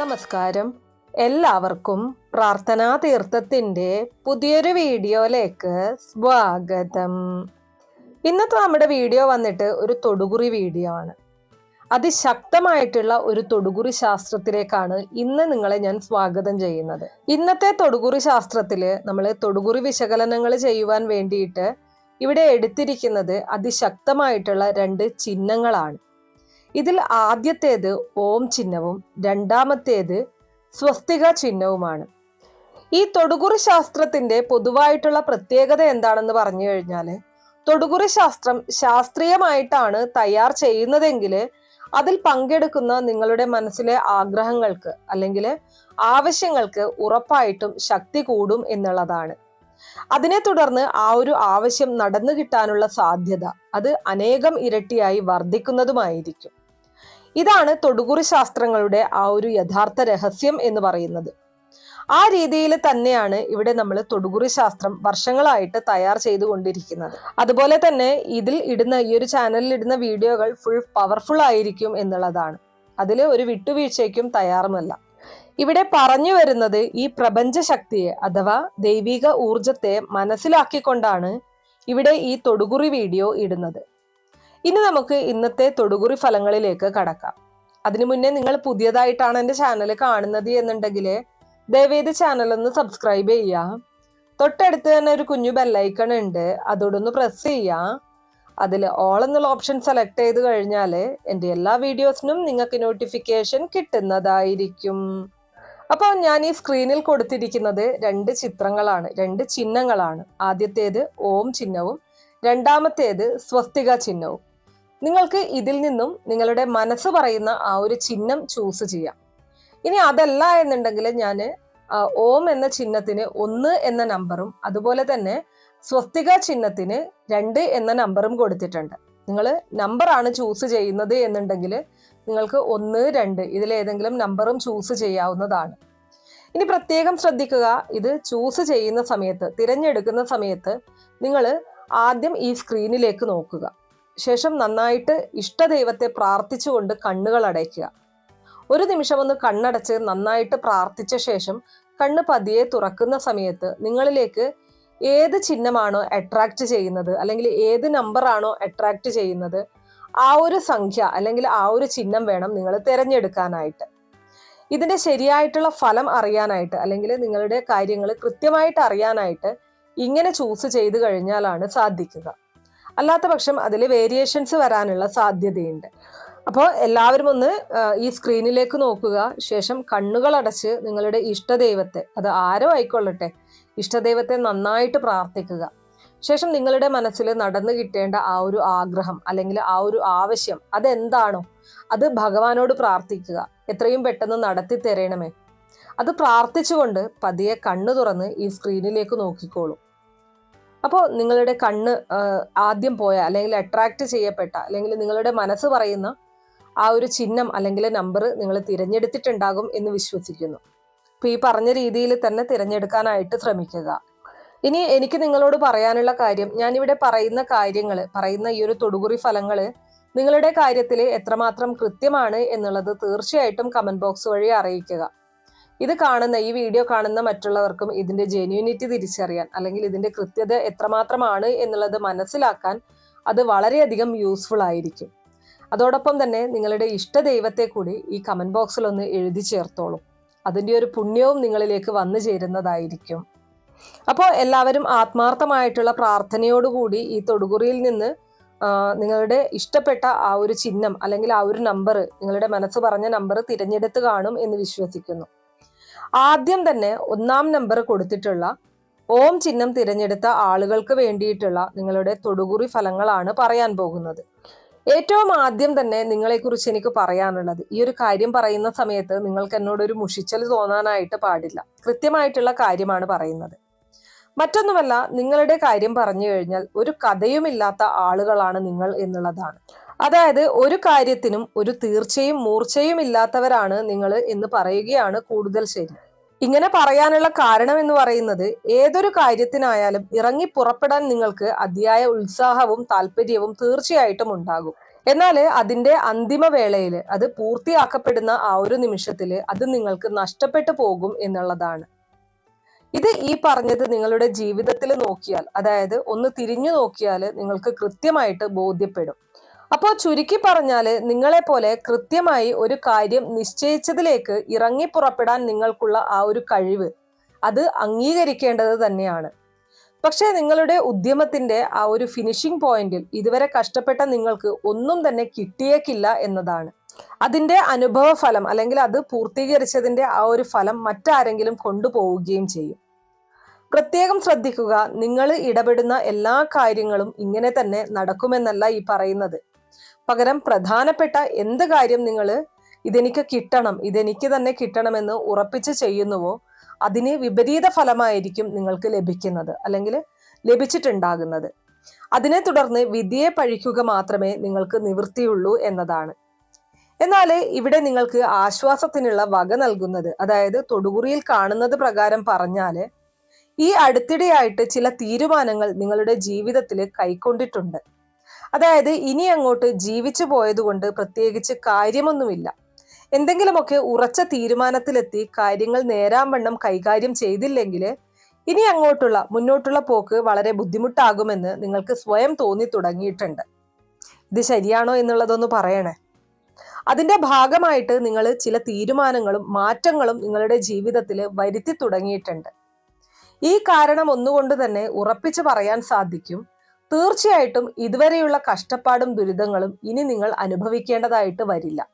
നമസ്കാരം. എല്ലാവർക്കും പ്രാർത്ഥനാ തീർത്ഥത്തിന്റെ പുതിയൊരു വീഡിയോയിലേക്ക് സ്വാഗതം. ഇന്നത്തെ നമ്മുടെ വീഡിയോ വന്നിട്ട് ഒരു തൊടുകുറി വീഡിയോ ആണ്. അതിശക്തമായിട്ടുള്ള ഒരു തൊടുകുറി ശാസ്ത്രത്തിലേക്കാണ് ഇന്ന് നിങ്ങളെ ഞാൻ സ്വാഗതം ചെയ്യുന്നത്. ഇന്നത്തെ തൊടുകുറി ശാസ്ത്രത്തിൽ നമ്മൾ തൊടുകുറി വിശകലനങ്ങൾ ചെയ്യുവാൻ വേണ്ടിയിട്ട് ഇവിടെ എടുത്തിരിക്കുന്നത് അതിശക്തമായിട്ടുള്ള രണ്ട് ചിഹ്നങ്ങളാണ്. ഇതിൽ ആദ്യത്തേത് ഓം ചിഹ്നവും രണ്ടാമത്തേത് സ്വസ്തിക ചിഹ്നവുമാണ്. ഈ തൊടുകുറി ശാസ്ത്രത്തിന്റെ പൊതുവായിട്ടുള്ള പ്രത്യേകത എന്താണെന്ന് പറഞ്ഞു കഴിഞ്ഞാൽ തൊടുകുറി ശാസ്ത്രം ശാസ്ത്രീയമായിട്ടാണ് തയ്യാർ ചെയ്യുന്നതെങ്കിൽ അതിൽ പങ്കെടുക്കുന്ന നിങ്ങളുടെ മനസ്സിലെ ആഗ്രഹങ്ങൾക്ക് അല്ലെങ്കിൽ ആവശ്യങ്ങൾക്ക് ഉറപ്പായിട്ടും ശക്തി കൂടും എന്നുള്ളതാണ്. അതിനെ തുടർന്ന് ആ ഒരു ആവശ്യം നടന്നു കിട്ടാനുള്ള സാധ്യത അത് അനേകം ഇരട്ടിയായി വർദ്ധിക്കുന്നതുമായിരിക്കും. ഇതാണ് തൊടുകുറി ശാസ്ത്രങ്ങളുടെ ആ ഒരു യഥാർത്ഥ രഹസ്യം എന്ന് പറയുന്നത്. ആ രീതിയിൽ തന്നെയാണ് ഇവിടെ നമ്മൾ തൊടുകുറി ശാസ്ത്രം വർഷങ്ങളായിട്ട് തയ്യാർ ചെയ്തുകൊണ്ടിരിക്കുന്നത്. അതുപോലെ തന്നെ ഇതിൽ ഇടുന്ന ഈ ഒരു ചാനലിൽ ഇടുന്ന വീഡിയോകൾ ഫുൾ പവർഫുൾ ആയിരിക്കും എന്നുള്ളതാണ്. അതിൽ ഒരു വിട്ടുവീഴ്ചയ്ക്കും തയ്യാറുമല്ല. ഇവിടെ പറഞ്ഞു വരുന്നത് ഈ പ്രപഞ്ച ശക്തിയെ അഥവാ ദൈവിക ഊർജത്തെ മനസ്സിലാക്കിക്കൊണ്ടാണ് ഇവിടെ ഈ തൊടുകുറി വീഡിയോ ഇടുന്നത്. ഇനി നമുക്ക് ഇന്നത്തെ തൊടുകുറി ഫലങ്ങളിലേക്ക് കടക്കാം. അതിനു മുന്നേ നിങ്ങൾ പുതിയതായിട്ടാണ് എന്റെ ചാനൽ കാണുന്നത് എന്നുണ്ടെങ്കിൽ ദയവേത് ചാനൽ ഒന്ന് സബ്സ്ക്രൈബ് ചെയ്യാം. തൊട്ടടുത്ത് തന്നെ ഒരു കുഞ്ഞു ബെല്ലൈക്കൺ ഉണ്ട്. അതോടൊന്ന് പ്രസ് ചെയ്യാം. അതിൽ ഓൾ എന്നുള്ള ഓപ്ഷൻ സെലക്ട് ചെയ്ത് കഴിഞ്ഞാൽ എന്റെ എല്ലാ വീഡിയോസിനും നിങ്ങൾക്ക് നോട്ടിഫിക്കേഷൻ കിട്ടുന്നതായിരിക്കും. അപ്പോൾ ഞാൻ ഈ സ്ക്രീനിൽ കൊടുത്തിരിക്കുന്നത് രണ്ട് ചിത്രങ്ങളാണ്. രണ്ട് ചിഹ്നങ്ങളാണ്. ആദ്യത്തേത് ഓം ചിഹ്നവും രണ്ടാമത്തേത് സ്വസ്തിക ചിഹ്നവും. നിങ്ങൾക്ക് ഇതിൽ നിന്നും നിങ്ങളുടെ മനസ്സ് പറയുന്ന ആ ഒരു ചിഹ്നം ചൂസ് ചെയ്യാം. ഇനി അതല്ല എന്നുണ്ടെങ്കിൽ ഞാൻ ഓം എന്ന ചിഹ്നത്തിന് ഒന്ന് എന്ന നമ്പറും അതുപോലെ തന്നെ സ്വസ്തിക ചിഹ്നത്തിന് രണ്ട് എന്ന നമ്പറും കൊടുത്തിട്ടുണ്ട്. നിങ്ങൾ നമ്പറാണ് ചൂസ് ചെയ്യുന്നത് എന്നുണ്ടെങ്കിൽ നിങ്ങൾക്ക് ഒന്ന് രണ്ട് ഇതിലേതെങ്കിലും നമ്പറും ചൂസ് ചെയ്യാവുന്നതാണ്. ഇനി പ്രത്യേകം ശ്രദ്ധിക്കുക ഇത് ചൂസ് ചെയ്യുന്ന സമയത്ത് തിരഞ്ഞെടുക്കുന്ന സമയത്ത് നിങ്ങൾ ആദ്യം ഈ സ്ക്രീനിലേക്ക് നോക്കുക. ശേഷം നന്നായിട്ട് ഇഷ്ടദൈവത്തെ പ്രാർത്ഥിച്ചുകൊണ്ട് കണ്ണുകൾ അടയ്ക്കുക. ഒരു നിമിഷം ഒന്ന് കണ്ണടച്ച് നന്നായിട്ട് പ്രാർത്ഥിച്ച ശേഷം കണ്ണ് പതിയെ തുറക്കുന്ന സമയത്ത് നിങ്ങളിലേക്ക് ഏത് ചിഹ്നമാണോ അട്രാക്ട് ചെയ്യുന്നത് അല്ലെങ്കിൽ ഏത് നമ്പറാണോ അട്രാക്ട് ചെയ്യുന്നത് ആ ഒരു സംഖ്യ അല്ലെങ്കിൽ ആ ഒരു ചിഹ്നം വേണം നിങ്ങൾ തിരഞ്ഞെടുക്കാനായിട്ട്. ഇതിന്റെ ശരിയായിട്ടുള്ള ഫലം അറിയാനായിട്ട് അല്ലെങ്കിൽ നിങ്ങളുടെ കാര്യങ്ങൾ കൃത്യമായിട്ട് അറിയാനായിട്ട് ഇങ്ങനെ ചൂസ് ചെയ്ത് കഴിഞ്ഞാലാണ് സാധിക്കുക. അല്ലാത്ത പക്ഷം അതിൽ വേരിയേഷൻസ് വരാനുള്ള സാധ്യതയുണ്ട്. അപ്പോൾ എല്ലാവരും ഒന്ന് ഈ സ്ക്രീനിലേക്ക് നോക്കുക. ശേഷം കണ്ണുകളടച്ച് നിങ്ങളുടെ ഇഷ്ടദൈവത്തെ അത് ആരോ ആയിക്കൊള്ളട്ടെ ഇഷ്ടദൈവത്തെ നന്നായിട്ട് പ്രാർത്ഥിക്കുക. ശേഷം നിങ്ങളുടെ മനസ്സിൽ നടന്നു കിട്ടേണ്ട ആ ഒരു ആഗ്രഹം അല്ലെങ്കിൽ ആ ഒരു ആവശ്യം അതെന്താണോ അത് ഭഗവാനോട് പ്രാർത്ഥിക്കുക. എത്രയും പെട്ടെന്ന് നടത്തി തരണമേ അത് പ്രാർത്ഥിച്ചുകൊണ്ട് പതിയെ കണ്ണു തുറന്ന് ഈ സ്ക്രീനിലേക്ക് നോക്കിക്കോളൂ. അപ്പോൾ നിങ്ങളുടെ കണ്ണ് ആദ്യം പോയ അല്ലെങ്കിൽ അട്രാക്റ്റ് ചെയ്യപ്പെട്ട അല്ലെങ്കിൽ നിങ്ങളുടെ മനസ്സ് പറയുന്ന ആ ഒരു ചിഹ്നം അല്ലെങ്കിൽ നമ്പർ നിങ്ങൾ തിരഞ്ഞെടുത്തിട്ടുണ്ടാകും എന്ന് വിശ്വസിക്കുന്നു. അപ്പോൾ ഈ പറഞ്ഞ രീതിയിൽ തന്നെ തിരഞ്ഞെടുക്കാനായിട്ട് ശ്രമിക്കുക. ഇനി എനിക്ക് നിങ്ങളോട് പറയാനുള്ള കാര്യം ഞാനിവിടെ പറയുന്ന കാര്യങ്ങൾ പറയുന്ന ഈ ഒരു തൊടുകുറി ഫലങ്ങൾ നിങ്ങളുടെ കാര്യത്തിൽ എത്രമാത്രം കൃത്യമാണ് എന്നുള്ളത് തീർച്ചയായിട്ടും കമന്റ് ബോക്സ് വഴി അറിയിക്കുക. ഇത് കാണുന്ന ഈ വീഡിയോ കാണുന്ന മറ്റുള്ളവർക്കും ഇതിന്റെ ജെന്യൂനിറ്റി തിരിച്ചറിയാൻ അല്ലെങ്കിൽ ഇതിന്റെ കൃത്യത എത്രമാത്രമാണ് എന്നുള്ളത് മനസ്സിലാക്കാൻ അത് വളരെയധികം യൂസ്ഫുൾ ആയിരിക്കും. അതോടൊപ്പം തന്നെ നിങ്ങളുടെ ഇഷ്ട ദൈവത്തെ കൂടി ഈ കമന്റ് ബോക്സിൽ ഒന്ന് എഴുതി ചേർത്തോളും. അതിന്റെ ഒരു പുണ്യവും നിങ്ങളിലേക്ക് വന്നു ചേരുന്നതായിരിക്കും. അപ്പോൾ എല്ലാവരും ആത്മാർത്ഥമായിട്ടുള്ള പ്രാർത്ഥനയോടുകൂടി ഈ തൊടുകുറിയിൽ നിന്ന് നിങ്ങളുടെ ഇഷ്ടപ്പെട്ട ആ ഒരു ചിഹ്നം അല്ലെങ്കിൽ ആ ഒരു നമ്പർ നിങ്ങളുടെ മനസ്സ് പറഞ്ഞ നമ്പർ തിരഞ്ഞെടുത്ത് കാണും എന്ന് വിശ്വസിക്കുന്നു. ആദ്യം തന്നെ ഒന്നാം നമ്പർ കൊടുത്തിട്ടുള്ള ഓം ചിഹ്നം തിരഞ്ഞെടുത്ത ആളുകൾക്ക് വേണ്ടിയിട്ടുള്ള നിങ്ങളുടെ തൊടുകുറി ഫലങ്ങളാണ് പറയാൻ പോകുന്നത്. ഏറ്റവും ആദ്യം തന്നെ നിങ്ങളെക്കുറിച്ച് എനിക്ക് പറയാനുള്ളത് ഈ ഒരു കാര്യം പറയുന്ന സമയത്ത് നിങ്ങൾക്ക് എന്നോട് ഒരു മുഷിച്ചൽ തോന്നാനായിട്ട് പാടില്ല. കൃത്യമായിട്ടുള്ള കാര്യമാണ് പറയുന്നത്. മറ്റൊന്നുമല്ല നിങ്ങളുടെ കാര്യം പറഞ്ഞു കഴിഞ്ഞാൽ ഒരു കഥയുമില്ലാത്ത ആളുകളാണ് നിങ്ങൾ എന്നുള്ളതാണ്. അതായത് ഒരു കാര്യത്തിനും ഒരു തീർച്ചയും മൂർച്ചയും ഇല്ലാത്തവരാണ് നിങ്ങൾ എന്ന് പറയുകയാണ് കൂടുതൽ ശരി. ഇങ്ങനെ പറയാനുള്ള കാരണം എന്ന് പറയുന്നത് ഏതൊരു കാര്യത്തിനായാലും ഇറങ്ങി പുറപ്പെടാൻ നിങ്ങൾക്ക് അതിയായ ഉത്സാഹവും താല്പര്യവും തീർച്ചയായിട്ടും ഉണ്ടാകും. എന്നാൽ അതിന്റെ അന്തിമ വേളയിൽ അത് പൂർത്തിയാക്കപ്പെടുന്ന ആ ഒരു നിമിഷത്തിൽ അത് നിങ്ങൾക്ക് നഷ്ടപ്പെട്ടു പോകും എന്നുള്ളതാണ്. ഇത് ഈ പറഞ്ഞത് നിങ്ങളുടെ ജീവിതത്തിൽ നോക്കിയാൽ അതായത് ഒന്ന് തിരിഞ്ഞു നോക്കിയാൽ നിങ്ങൾക്ക് കൃത്യമായിട്ട് ബോധ്യപ്പെടും. അപ്പോൾ ചുരുക്കി പറഞ്ഞാൽ നിങ്ങളെ പോലെ കൃത്യമായി ഒരു കാര്യം നിശ്ചയിച്ചതിലേക്ക് ഇറങ്ങി പുറപ്പെടാൻ നിങ്ങൾക്കുള്ള ആ ഒരു കഴിവ് അത് അംഗീകരിക്കേണ്ടത് തന്നെയാണ്. പക്ഷേ നിങ്ങളുടെ ഉദ്യമത്തിന്റെ ആ ഒരു ഫിനിഷിംഗ് പോയിന്റിൽ ഇതുവരെ കഷ്ടപ്പെട്ട നിങ്ങൾക്ക് ഒന്നും തന്നെ കിട്ടിയേക്കില്ല എന്നതാണ്. അതിന്റെ അനുഭവ ഫലം അല്ലെങ്കിൽ അത് പൂർത്തീകരിച്ചതിന്റെ ആ ഒരു ഫലം മറ്റാരെങ്കിലും കൊണ്ടുപോവുകയും ചെയ്യും. പ്രത്യേകം ശ്രദ്ധിക്കുക നിങ്ങൾ ഇടപെടുന്ന എല്ലാ കാര്യങ്ങളും ഇങ്ങനെ തന്നെ നടക്കുമെന്നല്ല ഈ പറയുന്നത്. പകരം പ്രധാനപ്പെട്ട എന്ത് കാര്യം നിങ്ങൾ ഇതെനിക്ക് കിട്ടണം ഇതെനിക്ക് തന്നെ കിട്ടണമെന്ന് ഉറപ്പിച്ച് ചെയ്യുന്നുവോ അതിന് വിപരീത ഫലമായിരിക്കും നിങ്ങൾക്ക് ലഭിക്കുന്നത് അല്ലെങ്കിൽ ലഭിച്ചിട്ടുണ്ടാകുന്നത്. അതിനെ തുടർന്ന് വിധിയെ പഴിക്കുക മാത്രമേ നിങ്ങൾക്ക് നിവൃത്തിയുള്ളൂ എന്നതാണ്. എന്നാൽ ഇവിടെ നിങ്ങൾക്ക് ആശ്വാസത്തിനുള്ള വക നൽകുന്നത് അതായത് തൊടുകുറിയിൽ കാണുന്നത് പ്രകാരം പറഞ്ഞാൽ ഈ അടുത്തിടെയായിട്ട് ചില തീരുമാനങ്ങൾ നിങ്ങളുടെ ജീവിതത്തിൽ കൈക്കൊണ്ടിട്ടുണ്ട്. അതായത് ഇനി അങ്ങോട്ട് ജീവിച്ചു പോയതുകൊണ്ട് പ്രത്യേകിച്ച് കാര്യമൊന്നുമില്ല. എന്തെങ്കിലുമൊക്കെ ഉറച്ച തീരുമാനത്തിലെത്തി കാര്യങ്ങൾ നേരാംവണ്ണം കൈകാര്യം ചെയ്തില്ലെങ്കിൽ ഇനി അങ്ങോട്ടുള്ള മുന്നോട്ടുള്ള പോക്ക് വളരെ ബുദ്ധിമുട്ടാകുമെന്ന് നിങ്ങൾക്ക് സ്വയം തോന്നി തുടങ്ങിയിട്ടുണ്ട്. ഇത് ശരിയാണോ എന്നുള്ളതൊന്ന് പറയണേ. അതിന്റെ ഭാഗമായിട്ട് നിങ്ങൾ ചില തീരുമാനങ്ങളും മാറ്റങ്ങളും നിങ്ങളുടെ ജീവിതത്തിൽ വരുത്തി തുടങ്ങിയിട്ടുണ്ട്. ഈ കാരണം ഒന്നുകൊണ്ട് തന്നെ ഉറപ്പിച്ചു പറയാൻ സാധിക്കും. തീർച്ചയായിട്ടും ഇതുവരെയുള്ള കഷ്ടപ്പാടും ദുരിതങ്ങളും ഇനി നിങ്ങൾ അനുഭവിക്കേണ്ടതായിട്ട് വരില്ല.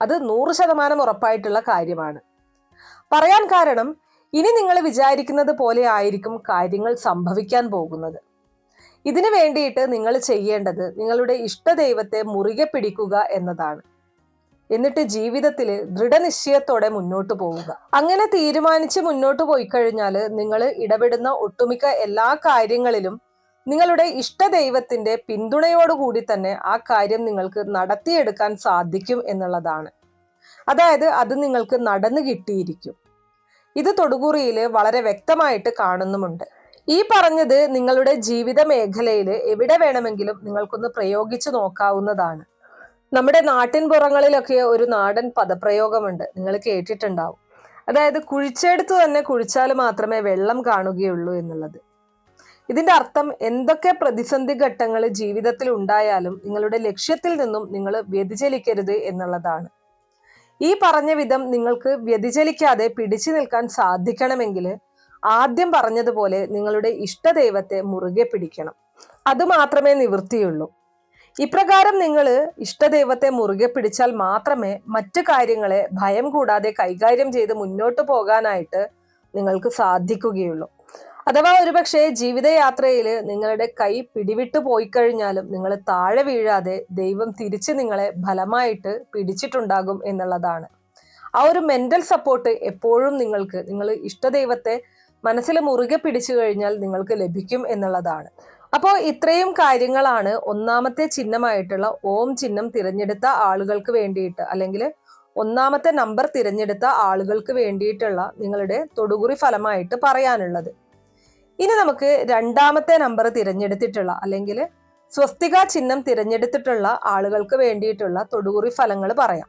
അത് നൂറ് ശതമാനം ഉറപ്പായിട്ടുള്ള കാര്യമാണ്. പറയാൻ കാരണം ഇനി നിങ്ങൾ വിചാരിക്കുന്നത് പോലെ ആയിരിക്കും കാര്യങ്ങൾ സംഭവിക്കാൻ പോകുന്നത്. ഇതിനു വേണ്ടിയിട്ട് നിങ്ങൾ ചെയ്യേണ്ടത് നിങ്ങളുടെ ഇഷ്ടദൈവത്തെ മുറുകെ പിടിക്കുക എന്നതാണ്. എന്നിട്ട് ജീവിതത്തിൽ ദൃഢനിശ്ചയത്തോടെ മുന്നോട്ട് പോവുക. അങ്ങനെ തീരുമാനിച്ച് മുന്നോട്ട് പോയി കഴിഞ്ഞാൽ നിങ്ങൾ ഇടപെടുന്ന ഒട്ടുമിക്ക എല്ലാ കാര്യങ്ങളിലും നിങ്ങളുടെ ഇഷ്ടദൈവത്തിന്റെ പിന്തുണയോടുകൂടി തന്നെ ആ കാര്യം നിങ്ങൾക്ക് നടത്തിയെടുക്കാൻ സാധിക്കും എന്നുള്ളതാണ്. അതായത് അത് നിങ്ങൾക്ക് നടന്നു കിട്ടിയിരിക്കും. ഇത് തൊടുകുറിയിൽ വളരെ വ്യക്തമായിട്ട് കാണുന്നുമുണ്ട്. ഈ പറഞ്ഞത് നിങ്ങളുടെ ജീവിത മേഖലയിൽ എവിടെ വേണമെങ്കിലും നിങ്ങൾക്കൊന്ന് പ്രയോഗിച്ചു നോക്കാവുന്നതാണ്. നമ്മുടെ നാട്ടിൻ പുറങ്ങളിലൊക്കെ ഒരു നാടൻ പദപ്രയോഗമുണ്ട്. നിങ്ങൾ കേട്ടിട്ടുണ്ടാവും. അതായത് കുഴിച്ചെടുത്ത് തന്നെ കുഴിച്ചാൽ മാത്രമേ വെള്ളം കാണുകയുള്ളൂ എന്നുള്ളത്. ഇതിന്റെ അർത്ഥം എന്തൊക്കെ പ്രതിസന്ധി ഘട്ടങ്ങൾ ജീവിതത്തിൽ ഉണ്ടായാലും നിങ്ങളുടെ ലക്ഷ്യത്തിൽ നിന്നും നിങ്ങൾ വ്യതിചലിക്കരുത് എന്നുള്ളതാണ്. ഈ പറഞ്ഞ വിധം നിങ്ങൾക്ക് വ്യതിചലിക്കാതെ പിടിച്ചു നിൽക്കാൻ സാധിക്കണമെങ്കിൽ ആദ്യം പറഞ്ഞതുപോലെ നിങ്ങളുടെ ഇഷ്ടദൈവത്തെ മുറുകെ പിടിക്കണം. അതുമാത്രമേ നിവൃത്തിയുള്ളൂ. ഇപ്രകാരം നിങ്ങൾ ഇഷ്ടദൈവത്തെ മുറുകെ പിടിച്ചാൽ മാത്രമേ മറ്റു കാര്യങ്ങളെ ഭയം കൂടാതെ കൈകാര്യം ചെയ്ത് മുന്നോട്ട് പോകാനായിട്ട് നിങ്ങൾക്ക് സാധിക്കുകയുള്ളൂ. അഥവാ ഒരുപക്ഷെ ജീവിതയാത്രയിൽ നിങ്ങളുടെ കൈ പിടിവിട്ടു പോയി കഴിഞ്ഞാലും നിങ്ങൾ താഴെ വീഴാതെ ദൈവം തിരിച്ച് നിങ്ങളെ ഫലമായിട്ട് പിടിച്ചിട്ടുണ്ടാകും എന്നുള്ളതാണ്. ആ ഒരു മെന്റൽ സപ്പോർട്ട് എപ്പോഴും നിങ്ങൾക്ക് നിങ്ങൾ ഇഷ്ടദൈവത്തെ മനസ്സിൽ മുറുകെ പിടിച്ചു കഴിഞ്ഞാൽ നിങ്ങൾക്ക് ലഭിക്കും എന്നുള്ളതാണ്. അപ്പോൾ ഇത്രയും കാര്യങ്ങളാണ് ഒന്നാമത്തെ ചിഹ്നമായിട്ടുള്ള ഓം ചിഹ്നം തിരഞ്ഞെടുത്ത ആളുകൾക്ക് വേണ്ടിയിട്ട് അല്ലെങ്കിൽ ഒന്നാമത്തെ നമ്പർ തിരഞ്ഞെടുത്ത ആളുകൾക്ക് വേണ്ടിയിട്ടുള്ള നിങ്ങളുടെ തൊടുകുറി ഫലമായിട്ട് പറയാനുള്ളത്. ഇനി നമുക്ക് രണ്ടാമത്തെ നമ്പർ തിരഞ്ഞെടുത്തിട്ടുള്ള അല്ലെങ്കിൽ സ്വസ്തിക ചിഹ്നം തിരഞ്ഞെടുത്തിട്ടുള്ള ആളുകൾക്ക് വേണ്ടിയിട്ടുള്ള തൊടുകുറി ഫലങ്ങൾ പറയാം.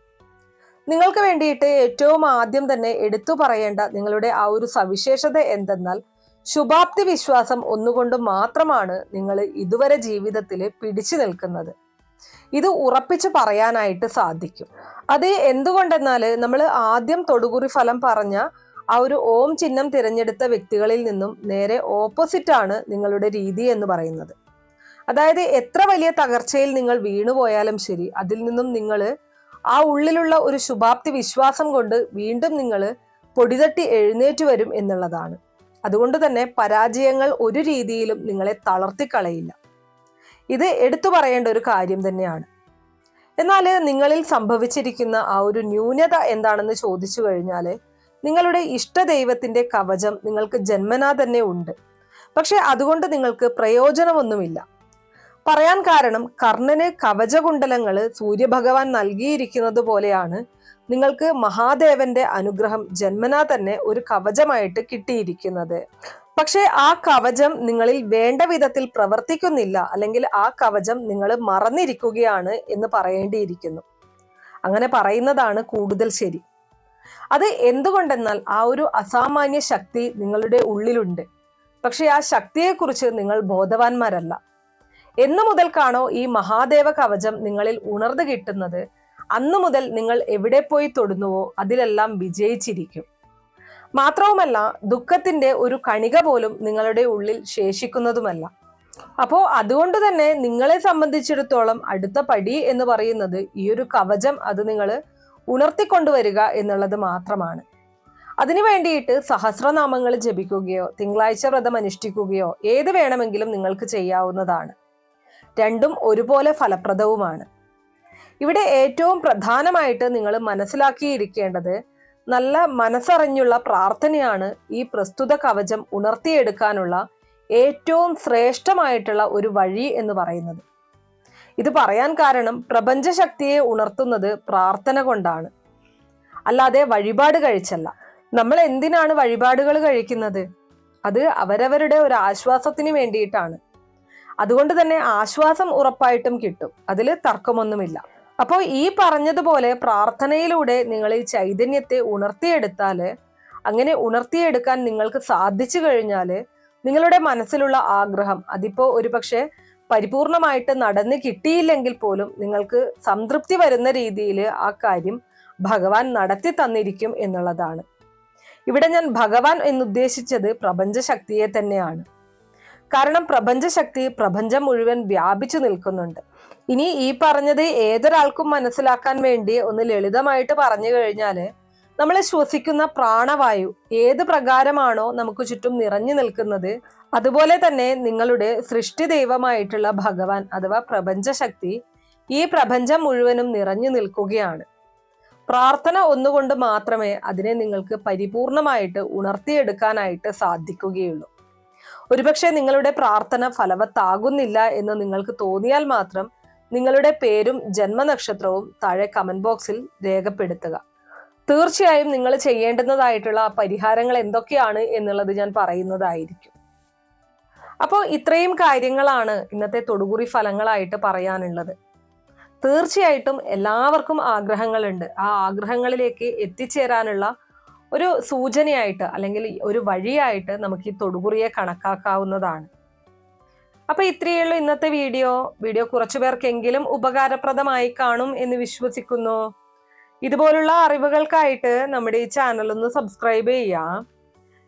നിങ്ങൾക്ക് വേണ്ടിയിട്ട് ഏറ്റവും ആദ്യം തന്നെ എടുത്തു പറയേണ്ട നിങ്ങളുടെ ആ ഒരു സവിശേഷത എന്തെന്നാൽ ശുഭാപ്തി വിശ്വാസം ഒന്നുകൊണ്ട് മാത്രമാണ് നിങ്ങൾ ഇതുവരെ ജീവിതത്തിൽ പിടിച്ചു നിൽക്കുന്നത്. ഇത് ഉറപ്പിച്ചു പറയാനായിട്ട് സാധിക്കും. അത് എന്തുകൊണ്ടെന്നാൽ നമ്മൾ ആദ്യം തൊടുകുറി ഫലം പറഞ്ഞ ആ ഒരു ഓം ചിഹ്നം തിരഞ്ഞെടുത്ത വ്യക്തികളിൽ നിന്നും നേരെ ഓപ്പോസിറ്റ് ആണ് നിങ്ങളുടെ രീതി എന്ന് പറയുന്നത്. അതായത് എത്ര വലിയ തകർച്ചയിൽ നിങ്ങൾ വീണുപോയാലും ശരി അതിൽ നിന്നും നിങ്ങൾ ആ ഉള്ളിലുള്ള ഒരു ശുഭാപ്തി വിശ്വാസം കൊണ്ട് വീണ്ടും നിങ്ങൾ പൊടിതട്ടി എഴുന്നേറ്റ് വരും എന്നുള്ളതാണ്. അതുകൊണ്ട് തന്നെ പരാജയങ്ങൾ ഒരു രീതിയിലും നിങ്ങളെ തളർത്തിക്കളയില്ല. ഇത് എടുത്തു പറയേണ്ട ഒരു കാര്യം തന്നെയാണ്. എന്നാൽ നിങ്ങളിൽ സംഭവിച്ചിരിക്കുന്ന ആ ഒരു ന്യൂനത എന്താണെന്ന് ചോദിച്ചു കഴിഞ്ഞാൽ നിങ്ങളുടെ ഇഷ്ടദൈവത്തിന്റെ കവചം നിങ്ങൾക്ക് ജന്മനാ തന്നെ ഉണ്ട്. പക്ഷെ അതുകൊണ്ട് നിങ്ങൾക്ക് പ്രയോജനമൊന്നുമില്ല. പറയാൻ കാരണം കർണന് കവചകുണ്ടലങ്ങൾ സൂര്യഭഗവാൻ നൽകിയിരിക്കുന്നത് പോലെയാണ് നിങ്ങൾക്ക് മഹാദേവന്റെ അനുഗ്രഹം ജന്മനാ തന്നെ ഒരു കവചമായിട്ട് കിട്ടിയിരിക്കുന്നത്. പക്ഷേ ആ കവചം നിങ്ങളിൽ വേണ്ട വിധത്തിൽ പ്രവർത്തിക്കുന്നില്ല. അല്ലെങ്കിൽ ആ കവചം നിങ്ങൾ മറന്നിരിക്കുകയാണ് എന്ന് പറയേണ്ടിയിരിക്കുന്നു. അങ്ങനെ പറയുന്നതാണ് കൂടുതൽ ശരി. അത് എന്തുകൊണ്ടെന്നാൽ ആ ഒരു അസാമാന്യ ശക്തി നിങ്ങളുടെ ഉള്ളിലുണ്ട്. പക്ഷെ ആ ശക്തിയെക്കുറിച്ച് നിങ്ങൾ ബോധവാന്മാരല്ല. എന്നു മുതൽക്കാണോ ഈ മഹാദേവ കവചം നിങ്ങളിൽ ഉണർന്നു കിട്ടുന്നത്? അന്നു മുതൽ നിങ്ങൾ എവിടെ പോയി തൊടുന്നുവോ അതിലെല്ലാം വിജയിച്ചിരിക്കും. മാത്രവുമല്ല ദുഃഖത്തിന്റെ ഒരു കണിക പോലും നിങ്ങളുടെ ഉള്ളിൽ ശേഷിക്കുന്നതുമല്ല. അപ്പോ അതുകൊണ്ട് തന്നെ നിങ്ങളെ സംബന്ധിച്ചിടത്തോളം അടുത്ത പടി എന്ന് പറയുന്നത് ഈ ഒരു കവചം അത് നിങ്ങൾ ഉണർത്തിക്കൊണ്ടുവരിക എന്നുള്ളത് മാത്രമാണ്. അതിനു വേണ്ടിയിട്ട് സഹസ്രനാമങ്ങൾ ജപിക്കുകയോ തിങ്കളാഴ്ച വ്രതം അനുഷ്ഠിക്കുകയോ ഏത് വേണമെങ്കിലും നിങ്ങൾക്ക് ചെയ്യാവുന്നതാണ്. രണ്ടും ഒരുപോലെ ഫലപ്രദവുമാണ്. ഇവിടെ ഏറ്റവും പ്രധാനമായിട്ട് നിങ്ങൾ മനസ്സിലാക്കിയിരിക്കേണ്ടത് നല്ല മനസ്സറിഞ്ഞുള്ള പ്രാർത്ഥനയാണ് ഈ പ്രസ്തുത കവചം ഉണർത്തിയെടുക്കാനുള്ള ഏറ്റവും ശ്രേഷ്ഠമായിട്ടുള്ള ഒരു വഴി എന്ന് പറയുന്നത്. ഇത് പറയാൻ കാരണം പ്രപഞ്ചശക്തിയെ ഉണർത്തുന്നത് പ്രാർത്ഥന കൊണ്ടാണ്. അല്ലാതെ വഴിപാട് കഴിച്ചല്ല. നമ്മൾ എന്തിനാണ് വഴിപാടുകൾ കഴിക്കുന്നത്? അത് അവരവരുടെ ഒരു ആശ്വാസത്തിന് വേണ്ടിയിട്ടാണ്. അതുകൊണ്ട് തന്നെ ആശ്വാസം ഉറപ്പായിട്ടും കിട്ടും. അതിൽ തർക്കമൊന്നുമില്ല. അപ്പോൾ ഈ പറഞ്ഞതുപോലെ പ്രാർത്ഥനയിലൂടെ നിങ്ങൾ ഈ ചൈതന്യത്തെ ഉണർത്തിയെടുത്താൽ അങ്ങനെ ഉണർത്തിയെടുക്കാൻ നിങ്ങൾക്ക് സാധിച്ചു കഴിഞ്ഞാൽ നിങ്ങളുടെ മനസ്സിലുള്ള ആഗ്രഹം അതിപ്പോ ഒരുപക്ഷെ പരിപൂർണമായിട്ട് നടന്ന് കിട്ടിയില്ലെങ്കിൽ പോലും നിങ്ങൾക്ക് സംതൃപ്തി വരുന്ന രീതിയിൽ ആ കാര്യം ഭഗവാൻ നടത്തി തന്നിരിക്കും എന്നുള്ളതാണ്. ഇവിടെ ഞാൻ ഭഗവാൻ എന്നുദ്ദേശിച്ചത് പ്രപഞ്ചശക്തിയെ തന്നെയാണ്. കാരണം പ്രപഞ്ചശക്തി പ്രപഞ്ചം മുഴുവൻ വ്യാപിച്ചു നിൽക്കുന്നുണ്ട്. ഇനി ഈ പറഞ്ഞത് ഏതൊരാൾക്കും മനസ്സിലാക്കാൻ വേണ്ടി ഒന്ന് ലളിതമായിട്ട് പറഞ്ഞു കഴിഞ്ഞാൽ നമ്മൾ ശ്വസിക്കുന്ന പ്രാണവായു ഏത് പ്രകാരമാണോ നമുക്ക് ചുറ്റും നിറഞ്ഞു നിൽക്കുന്നത് അതുപോലെ തന്നെ നിങ്ങളുടെ സൃഷ്ടി ദൈവമായിട്ടുള്ള ഭഗവാൻ അഥവാ പ്രപഞ്ചശക്തി ഈ പ്രപഞ്ചം മുഴുവനും നിറഞ്ഞു നിൽക്കുകയാണ്. പ്രാർത്ഥന ഒന്നുകൊണ്ട് മാത്രമേ അതിനെ നിങ്ങൾക്ക് പരിപൂർണമായിട്ട് ഉണർത്തിയെടുക്കാനായിട്ട് സാധിക്കുകയുള്ളൂ. ഒരുപക്ഷെ നിങ്ങളുടെ പ്രാർത്ഥന ഫലവത്താകുന്നില്ല എന്ന് നിങ്ങൾക്ക് തോന്നിയാൽ മാത്രം നിങ്ങളുടെ പേരും ജന്മനക്ഷത്രവും താഴെ കമന്റ് ബോക്സിൽ രേഖപ്പെടുത്തുക. തീർച്ചയായും നിങ്ങൾ ചെയ്യേണ്ടുന്നതായിട്ടുള്ള പരിഹാരങ്ങൾ എന്തൊക്കെയാണ് എന്നുള്ളത് ഞാൻ പറയുന്നതായിരിക്കും. അപ്പോൾ ഇത്രയും കാര്യങ്ങളാണ് ഇന്നത്തെ തൊടുകുറി ഫലങ്ങളായിട്ട് പറയാനുള്ളത്. തീർച്ചയായിട്ടും എല്ലാവർക്കും ആഗ്രഹങ്ങളുണ്ട്. ആ ആഗ്രഹങ്ങളിലേക്ക് എത്തിച്ചേരാനുള്ള ഒരു സൂചനയായിട്ട് അല്ലെങ്കിൽ ഒരു വഴിയായിട്ട് നമുക്ക് ഈ തൊടുകുറിയെ കണക്കാക്കാവുന്നതാണ്. അപ്പൊ ഇത്രയുള്ളൂ ഇന്നത്തെ വീഡിയോ. വീഡിയോ കുറച്ചു പേർക്കെങ്കിലും ഉപകാരപ്രദമായി കാണും എന്ന് വിശ്വസിക്കുന്നു. ഇതുപോലുള്ള അറിവുകൾക്കായിട്ട് നമ്മുടെ ഈ ചാനൽ ഒന്ന് സബ്സ്ക്രൈബ് ചെയ്യാം